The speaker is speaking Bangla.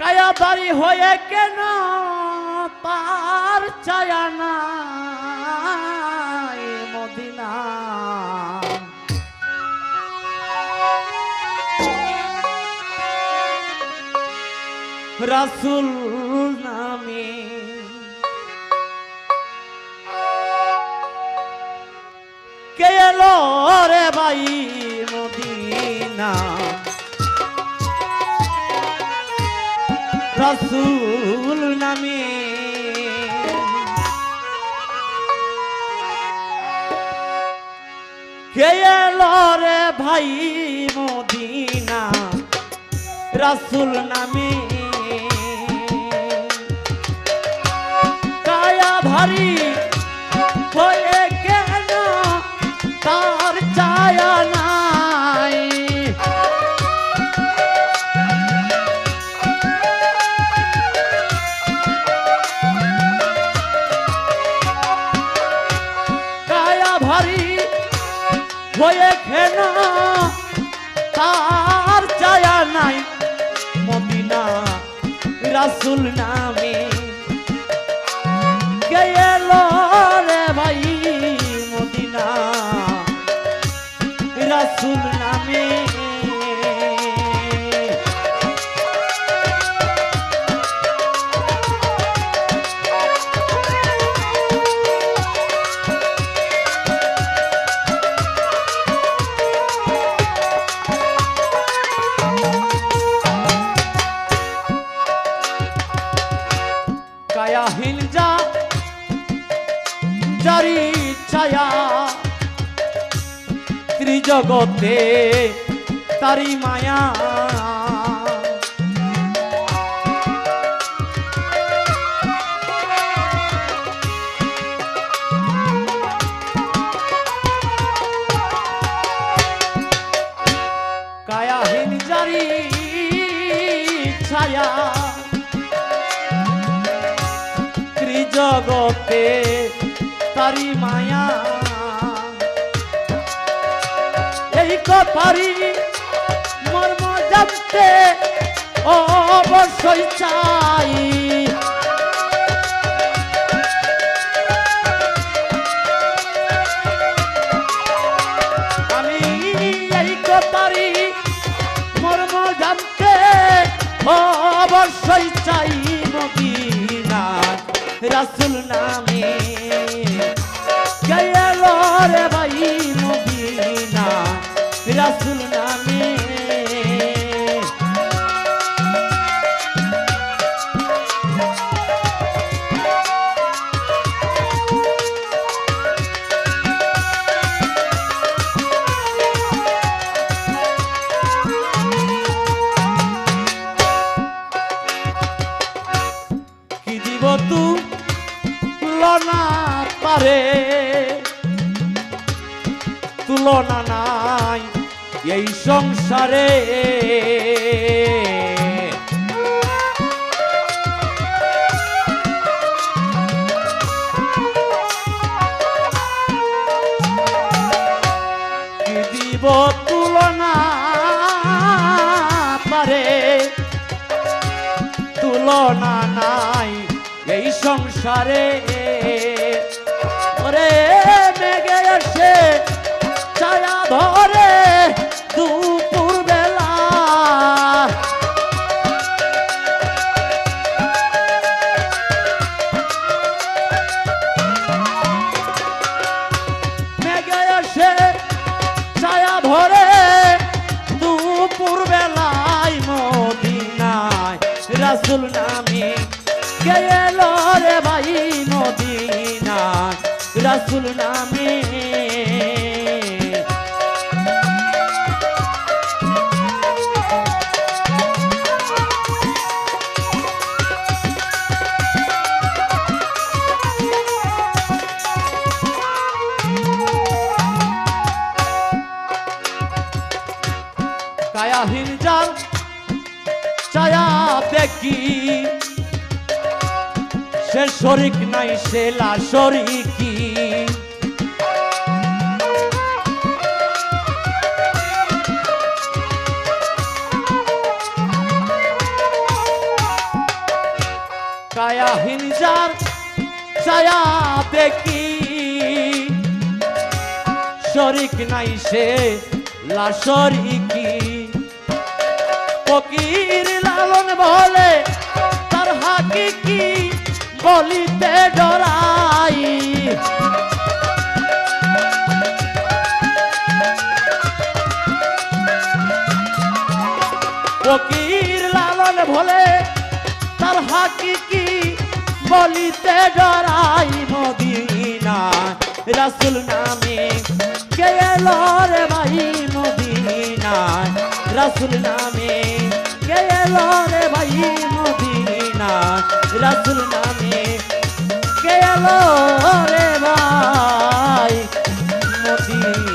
কায়াবাড়ি হয়ে কেন পার চায়া না মদিনা? রাসুল নামে কে রে ভাই মদিনা? রাসুল নামে। রে ভাই মদিনা? রসুল নামে। কায়া ভারী হয়ে খেনা তার চায়া নাই। মদিনা রাসুল নামে। গেল ত্রিজগতে তারি মায়া। ত্রিজগতে তারি মায়া। এই কথারি মর্ম জানতে অবশ্যই চাই। আমি এই কথারি মর্ম জানতে অবশ্যই চাই মদিনা রাসুল নামে। তুলনা নাই এই সংসারে দিব তুলনা পারে? তুলনা নাই এই সংসারে। ওরে মেঘে এসে ধরে দুপুর বেলা মেঘে এসে ছায়া ধরে দুপুর বেলায় মদিনায়। রাসুল নামে গেল রে ভাই মদিনায়? রাসুল নামে দেখি সে শরিক নাই, সে লা শরিকি কায়াহীন যার ছায়া দেখি, শরিক নাই, সে লাশরিকি ফকির লালন বলে, তার হাকি কি বলিতে ডরাই? ফকির লালন ভোলে তার হাকি কি বলিতে ডরাই? মদিনা রাসুল নামে কে এলো রে ভাই? মদিনা রাসুল নামে কে এলো রে ভাই মদিনা রাসুল নামে। কে এলো রে ভাই মদিনা